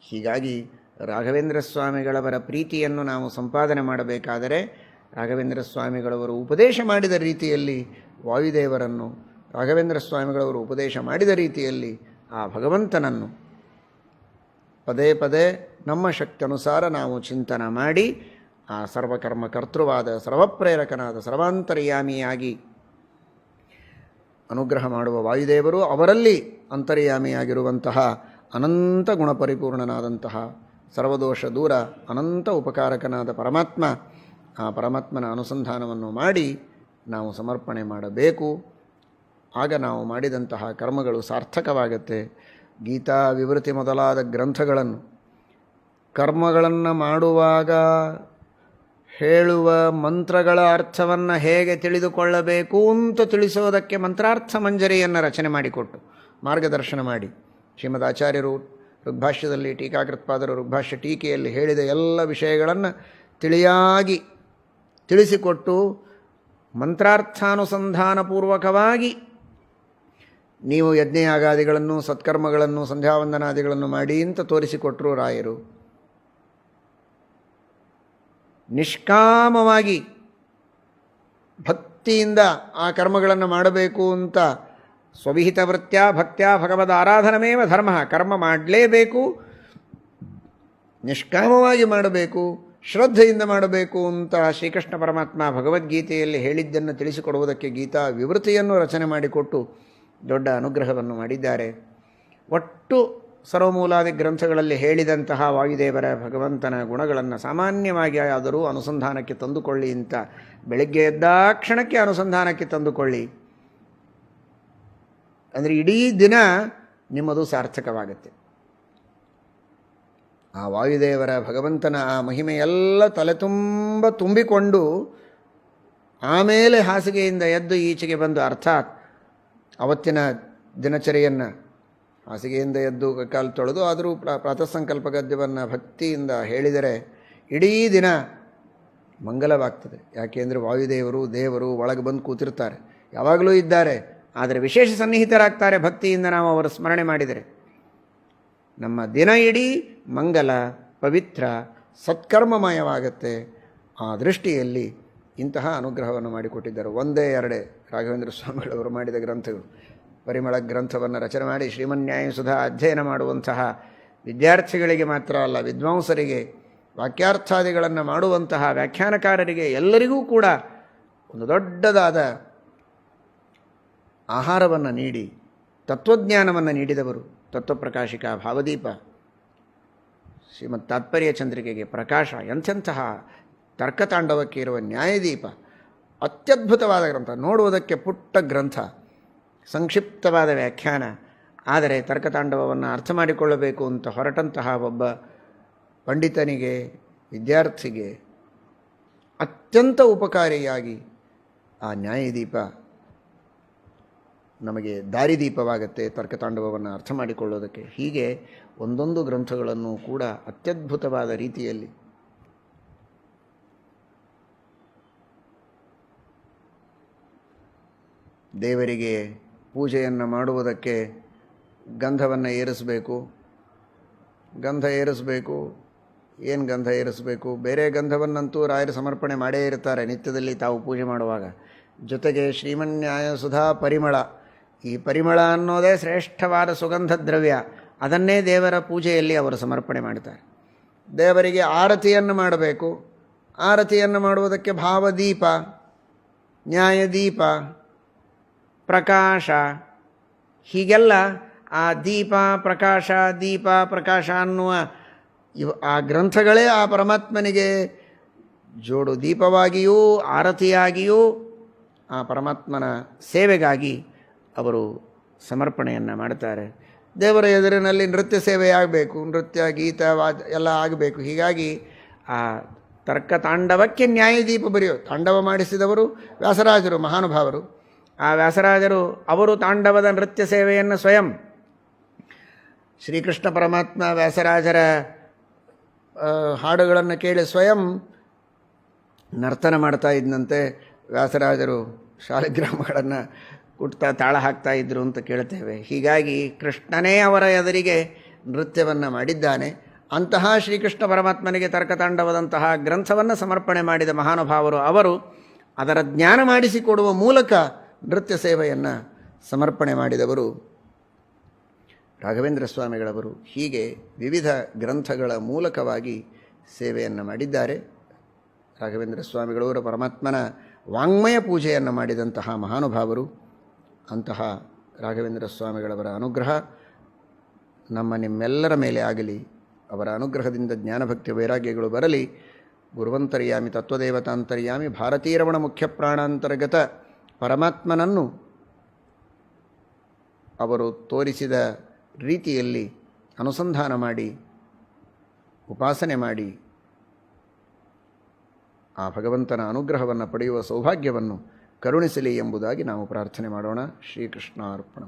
ಹೀಗಾಗಿ ರಾಘವೇಂದ್ರ ಸ್ವಾಮಿಗಳವರ ಪ್ರೀತಿಯನ್ನು ನಾವು ಸಂಪಾದನೆ ಮಾಡಬೇಕಾದರೆ ರಾಘವೇಂದ್ರ ಸ್ವಾಮಿಗಳವರು ಉಪದೇಶ ಮಾಡಿದ ರೀತಿಯಲ್ಲಿ ವಾಯುದೇವರನ್ನು, ರಾಘವೇಂದ್ರ ಸ್ವಾಮಿಗಳವರು ಉಪದೇಶ ಮಾಡಿದ ರೀತಿಯಲ್ಲಿ ಆ ಭಗವಂತನನ್ನು ಪದೇ ಪದೇ ನಮ್ಮ ಶಕ್ತಿ ಅನುಸಾರ ನಾವು ಚಿಂತನ ಮಾಡಿ ಆ ಸರ್ವಕರ್ಮ ಕರ್ತೃವಾದ, ಸರ್ವಪ್ರೇರಕನಾದ, ಸರ್ವಾಂತರ್ಯಾಮಿಯಾಗಿ ಅನುಗ್ರಹ ಮಾಡುವ ವಾಯುದೇವರು ಅವರಲ್ಲಿ ಅಂತರ್ಯಾಮಿಯಾಗಿರುವಂತಹ ಅನಂತ ಗುಣಪರಿಪೂರ್ಣನಾದಂತಹ ಸರ್ವದೋಷ ದೂರ, ಅನಂತ ಉಪಕಾರಕನಾದ ಪರಮಾತ್ಮ, ಆ ಪರಮಾತ್ಮನ ಅನುಸಂಧಾನವನ್ನು ಮಾಡಿ ನಾವು ಸಮರ್ಪಣೆ ಮಾಡಬೇಕು. ಆಗ ನಾವು ಮಾಡಿದಂತಹ ಕರ್ಮಗಳು ಸಾರ್ಥಕವಾಗತ್ತೆ. ಗೀತಾ ವಿವೃತಿ ಮೊದಲಾದ ಗ್ರಂಥಗಳನ್ನು ಕರ್ಮಗಳನ್ನು ಮಾಡುವಾಗ ಹೇಳುವ ಮಂತ್ರಗಳ ಅರ್ಥವನ್ನು ಹೇಗೆ ತಿಳಿದುಕೊಳ್ಳಬೇಕು ಅಂತ ತಿಳಿಸೋದಕ್ಕೆ ಮಂತ್ರಾರ್ಥ ಮಂಜರಿಯನ್ನು ರಚನೆ ಮಾಡಿಕೊಟ್ಟು ಮಾರ್ಗದರ್ಶನ ಮಾಡಿ. ಶ್ರೀಮದ್ ಆಚಾರ್ಯರು ಋಗ್ಭಾಷ್ಯದಲ್ಲಿ ಟೀಕಾಕೃತ್ಪಾದರು ಋಗ್ಭಾಷ್ಯ ಟೀಕೆಯಲ್ಲಿ ಹೇಳಿದ ಎಲ್ಲ ವಿಷಯಗಳನ್ನು ತಿಳಿಯಾಗಿ ತಿಳಿಸಿಕೊಟ್ಟು ಮಂತ್ರಾರ್ಥಾನುಸಂಧಾನಪೂರ್ವಕವಾಗಿ ನೀವು ಯಜ್ಞಯಾಗಾದಿಗಳನ್ನು, ಸತ್ಕರ್ಮಗಳನ್ನು, ಸಂಧ್ಯಾವಂದನಾದಿಗಳನ್ನು ಮಾಡಿ ಅಂತ ತೋರಿಸಿಕೊಟ್ಟರು ರಾಯರು. ನಿಷ್ಕಾಮವಾಗಿ ಭಕ್ತಿಯಿಂದ ಆ ಕರ್ಮಗಳನ್ನು ಮಾಡಬೇಕು ಅಂತ ಸ್ವವಿಹಿತ ವೃತ್ಯ ಭಕ್ತ್ಯ ಭಗವದ ಆರಾಧನಮೇವ ಧರ್ಮ. ಕರ್ಮ ಮಾಡಲೇಬೇಕು, ನಿಷ್ಕಾಮವಾಗಿ ಮಾಡಬೇಕು, ಶ್ರದ್ಧೆಯಿಂದ ಮಾಡಬೇಕು ಅಂತ ಶ್ರೀಕೃಷ್ಣ ಪರಮಾತ್ಮ ಭಗವದ್ಗೀತೆಯಲ್ಲಿ ಹೇಳಿದ್ದನ್ನು ತಿಳಿಸಿಕೊಡುವುದಕ್ಕೆ ಗೀತಾ ವಿವೃತಿಯನ್ನು ರಚನೆ ಮಾಡಿಕೊಟ್ಟು ದೊಡ್ಡ ಅನುಗ್ರಹವನ್ನು ಮಾಡಿದ್ದಾರೆ. ಒಟ್ಟು ಸರ್ವಮೂಲಾದಿ ಗ್ರಂಥಗಳಲ್ಲಿ ಹೇಳಿದಂತಹ ವಾಯುದೇವರ ಭಗವಂತನ ಗುಣಗಳನ್ನು ಸಾಮಾನ್ಯವಾಗಿ ಆದರೂ ಅನುಸಂಧಾನಕ್ಕೆ ತಂದುಕೊಳ್ಳಿ ಅಂತ ಬೆಳಗ್ಗೆ ಎದ್ದಾಕ್ಷಣಕ್ಕೆ ಅನುಸಂಧಾನಕ್ಕೆ ತಂದುಕೊಳ್ಳಿ. ಅಂದರೆ ಇಡೀ ದಿನ ನಿಮ್ಮದು ಸಾರ್ಥಕವಾಗುತ್ತೆ. ಆ ವಾಯುದೇವರ ಭಗವಂತನ ಆ ಮಹಿಮೆಯೆಲ್ಲ ತಲೆ ತುಂಬ ತುಂಬಿಕೊಂಡು ಆಮೇಲೆ ಹಾಸಿಗೆಯಿಂದ ಎದ್ದು ಈಚೆಗೆ ಬಂದು ಅರ್ಥಾತ್ ಅವತ್ತಿನ ದಿನಚರಿಯನ್ನು ಹಾಸಿಗೆಯಿಂದ ಎದ್ದು ಕಾಲು ತೊಳೆದು ಆದರೂ ಪ್ರ ಪ್ರಾತಃ ಸಂಕಲ್ಪ ಗದ್ಯವನ್ನು ಭಕ್ತಿಯಿಂದ ಹೇಳಿದರೆ ಇಡೀ ದಿನ ಮಂಗಲವಾಗ್ತದೆ. ಯಾಕೆಂದರೆ ವಾಯುದೇವರು ದೇವರು ಒಳಗೆ ಬಂದು ಕೂತಿರ್ತಾರೆ. ಯಾವಾಗಲೂ ಇದ್ದಾರೆ. ಆದರೆ ವಿಶೇಷ ಸನ್ನಿಹಿತರಾಗ್ತಾರೆ ಭಕ್ತಿಯಿಂದ ನಾವು ಅವರು ಸ್ಮರಣೆ ಮಾಡಿದರೆ. ನಮ್ಮ ದಿನ ಇಡೀ ಮಂಗಲ, ಪವಿತ್ರ, ಸತ್ಕರ್ಮಮಯವಾಗತ್ತೆ. ಆ ದೃಷ್ಟಿಯಲ್ಲಿ ಇಂತಹ ಅನುಗ್ರಹವನ್ನು ಮಾಡಿಕೊಟ್ಟಿದ್ದರು. ಒಂದೇ ಎರಡೇ ರಾಘವೇಂದ್ರ ಸ್ವಾಮಿಗಳವರು ಮಾಡಿದ ಗ್ರಂಥಗಳು. ಪರಿಮಳ ಗ್ರಂಥವನ್ನು ರಚನೆ ಮಾಡಿ ಶ್ರೀಮನ್ಯಾಯ ಸುಧಾ ಅಧ್ಯಯನ ಮಾಡುವಂತಹ ವಿದ್ಯಾರ್ಥಿಗಳಿಗೆ ಮಾತ್ರ ಅಲ್ಲ, ವಿದ್ವಾಂಸರಿಗೆ, ವಾಕ್ಯಾರ್ಥಾದಿಗಳನ್ನು ಮಾಡುವಂತಹ ವ್ಯಾಖ್ಯಾನಕಾರರಿಗೆ ಎಲ್ಲರಿಗೂ ಕೂಡ ಒಂದು ದೊಡ್ಡದಾದ ಆಹಾರವನ್ನು ನೀಡಿ, ತತ್ವಜ್ಞಾನವನ್ನು ನೀಡಿದವರು, ತತ್ವಪ್ರಕಾಶಿಕ ಭಾವದೀಪ. ಶ್ರೀಮತ್ ತಾತ್ಪರ್ಯ ಚಂದ್ರಿಕೆಗೆ ಪ್ರಕಾಶ, ಎಂಥೆಂತಹ ತರ್ಕತಾಂಡವಕ್ಕೆ ಇರುವ ನ್ಯಾಯದೀಪ, ಅತ್ಯದ್ಭುತವಾದ ಗ್ರಂಥ, ನೋಡುವುದಕ್ಕೆ ಪುಟ್ಟ ಗ್ರಂಥ, ಸಂಕ್ಷಿಪ್ತವಾದ ವ್ಯಾಖ್ಯಾನ, ಆದರೆ ತರ್ಕತಾಂಡವವನ್ನು ಅರ್ಥ ಮಾಡಿಕೊಳ್ಳಬೇಕು ಅಂತ ಹೊರಟಂತಹ ಒಬ್ಬ ಪಂಡಿತನಿಗೆ, ವಿದ್ಯಾರ್ಥಿಗೆ ಅತ್ಯಂತ ಉಪಕಾರಿಯಾಗಿ ಆ ನ್ಯಾಯದೀಪ ನಮಗೆ ದಾರಿದೀಪವಾಗತ್ತೆ ತರ್ಕತಾಂಡವವನ್ನು ಅರ್ಥ ಮಾಡಿಕೊಳ್ಳೋದಕ್ಕೆ. ಹೀಗೆ ಒಂದೊಂದು ಗ್ರಂಥಗಳನ್ನು ಕೂಡ ಅತ್ಯದ್ಭುತವಾದ ರೀತಿಯಲ್ಲಿ ದೇವರಿಗೆ ಪೂಜೆಯನ್ನು ಮಾಡುವುದಕ್ಕೆ ಗಂಧವನ್ನು ಏರಿಸಬೇಕು. ಗಂಧ ಏರಿಸಬೇಕು. ಏನು ಗಂಧ ಏರಿಸಬೇಕು? ಬೇರೆ ಗಂಧವನ್ನಂತೂ ರಾಯರು ಸಮರ್ಪಣೆ ಮಾಡೇ ಇರ್ತಾರೆ ನಿತ್ಯದಲ್ಲಿ ತಾವು ಪೂಜೆ ಮಾಡುವಾಗ. ಜೊತೆಗೆ ಶ್ರೀಮನ್ಯಾಯ ಸುಧಾ ಪರಿಮಳ ಈ ಪರಿಮಳ ಅನ್ನೋದೇ ಶ್ರೇಷ್ಠವಾದ ಸುಗಂಧ ದ್ರವ್ಯ ಅದನ್ನೇ ದೇವರ ಪೂಜೆಯಲ್ಲಿ ಅವರು ಸಮರ್ಪಣೆ ಮಾಡ್ತಾರೆ. ದೇವರಿಗೆ ಆರತಿಯನ್ನು ಮಾಡಬೇಕು. ಆರತಿಯನ್ನು ಮಾಡುವುದಕ್ಕೆ ಭಾವದೀಪ, ನ್ಯಾಯದೀಪ, ಪ್ರಕಾಶ. ಹೀಗೆಲ್ಲ ಆ ದೀಪ, ಪ್ರಕಾಶ ದೀಪ, ಪ್ರಕಾಶ ಅನ್ನುವ ಇವ ಆ ಗ್ರಂಥಗಳೇ ಆ ಪರಮಾತ್ಮನಿಗೆ ಜೋಡು ದೀಪವಾಗಿಯೂ, ಆರತಿಯಾಗಿಯೂ ಆ ಪರಮಾತ್ಮನ ಸೇವೆಗಾಗಿ ಅವರು ಸಮರ್ಪಣೆಯನ್ನು ಮಾಡ್ತಾರೆ ದೇವರ ಎದುರಿನಲ್ಲಿ ನೃತ್ಯ ಸೇವೆ ಆಗಬೇಕು, ನೃತ್ಯ, ಗೀತ ವಾದ ಎಲ್ಲ ಆಗಬೇಕು. ಹೀಗಾಗಿ ಆ ತರ್ಕ ತಾಂಡವಕ್ಕೆ ನ್ಯಾಯದೀಪ ಬರೆಯೋ, ತಾಂಡವ ಮಾಡಿಸಿದವರು ವ್ಯಾಸರಾಜರು, ಮಹಾನುಭಾವರು. ಆ ವ್ಯಾಸರಾಜರು, ಅವರು ತಾಂಡವದ ನೃತ್ಯ ಸೇವೆಯನ್ನು ಸ್ವಯಂ ಶ್ರೀಕೃಷ್ಣ ಪರಮಾತ್ಮ ವ್ಯಾಸರಾಜರ ಹಾಡುಗಳನ್ನು ಕೇಳಿ ಸ್ವಯಂ ನರ್ತನ ಮಾಡ್ತಾ ಇದ್ದಂತೆ ವ್ಯಾಸರಾಜರು ಶಾಲಿಗ್ರಾಮಗಳನ್ನು ಕುಟ್ತಾ ತಾಳ ಹಾಕ್ತಾ ಇದ್ದರು ಅಂತ ಕೇಳ್ತೇವೆ. ಹೀಗಾಗಿ ಕೃಷ್ಣನೇ ಅವರ ಎದುರಿಗೆ ನೃತ್ಯವನ್ನು ಮಾಡಿದ್ದಾನೆ. ಅಂತಹ ಶ್ರೀಕೃಷ್ಣ ಪರಮಾತ್ಮನಿಗೆ ತರ್ಕತಾಂಡವದಂತಹ ಗ್ರಂಥವನ್ನು ಸಮರ್ಪಣೆ ಮಾಡಿದ ಮಹಾನುಭಾವರು ಅವರು ಅದರ ಜ್ಞಾನ ಮಾಡಿಸಿಕೊಡುವ ಮೂಲಕ ನೃತ್ಯ ಸೇವೆಯನ್ನು ಸಮರ್ಪಣೆ ಮಾಡಿದವರು ರಾಘವೇಂದ್ರ ಸ್ವಾಮಿಗಳವರು. ಹೀಗೆ ವಿವಿಧ ಗ್ರಂಥಗಳ ಮೂಲಕವಾಗಿ ಸೇವೆಯನ್ನು ಮಾಡಿದ್ದಾರೆ. ರಾಘವೇಂದ್ರ ಸ್ವಾಮಿಗಳವರು ಪರಮಾತ್ಮನ ವಾಂಗ್ಮಯ ಪೂಜೆಯನ್ನು ಮಾಡಿದಂತಹ ಮಹಾನುಭಾವರು. ಅಂತಹ ರಾಘವೇಂದ್ರ ಸ್ವಾಮಿಗಳವರ ಅನುಗ್ರಹ ನಮ್ಮ ನಿಮ್ಮೆಲ್ಲರ ಮೇಲೆ ಆಗಲಿ. ಅವರ ಅನುಗ್ರಹದಿಂದ ಜ್ಞಾನಭಕ್ತಿ ವೈರಾಗ್ಯಗಳು ಬರಲಿ. ಗುರುವಂತರ್ಯಾಮಿ ತತ್ವದೇವತಾಂತರ್ಯಾಮಿ ಭಾರತೀರಮಣ ಮುಖ್ಯ ಪ್ರಾಣಾಂತರ್ಗತ ಪರಮಾತ್ಮನನ್ನು ಅವರು ತೋರಿಸಿದ ರೀತಿಯಲ್ಲಿ ಅನುಸಂಧಾನ ಮಾಡಿ, ಉಪಾಸನೆ ಮಾಡಿ, ಆ ಭಗವಂತನ ಅನುಗ್ರಹವನ್ನು ಪಡೆಯುವ ಸೌಭಾಗ್ಯವನ್ನು ಕರುಣಿಸಲಿ ಎಂಬುದಾಗಿ ನಾವು ಪ್ರಾರ್ಥನೆ ಮಾಡೋಣ. ಶ್ರೀಕೃಷ್ಣ ಅರ್ಪಣ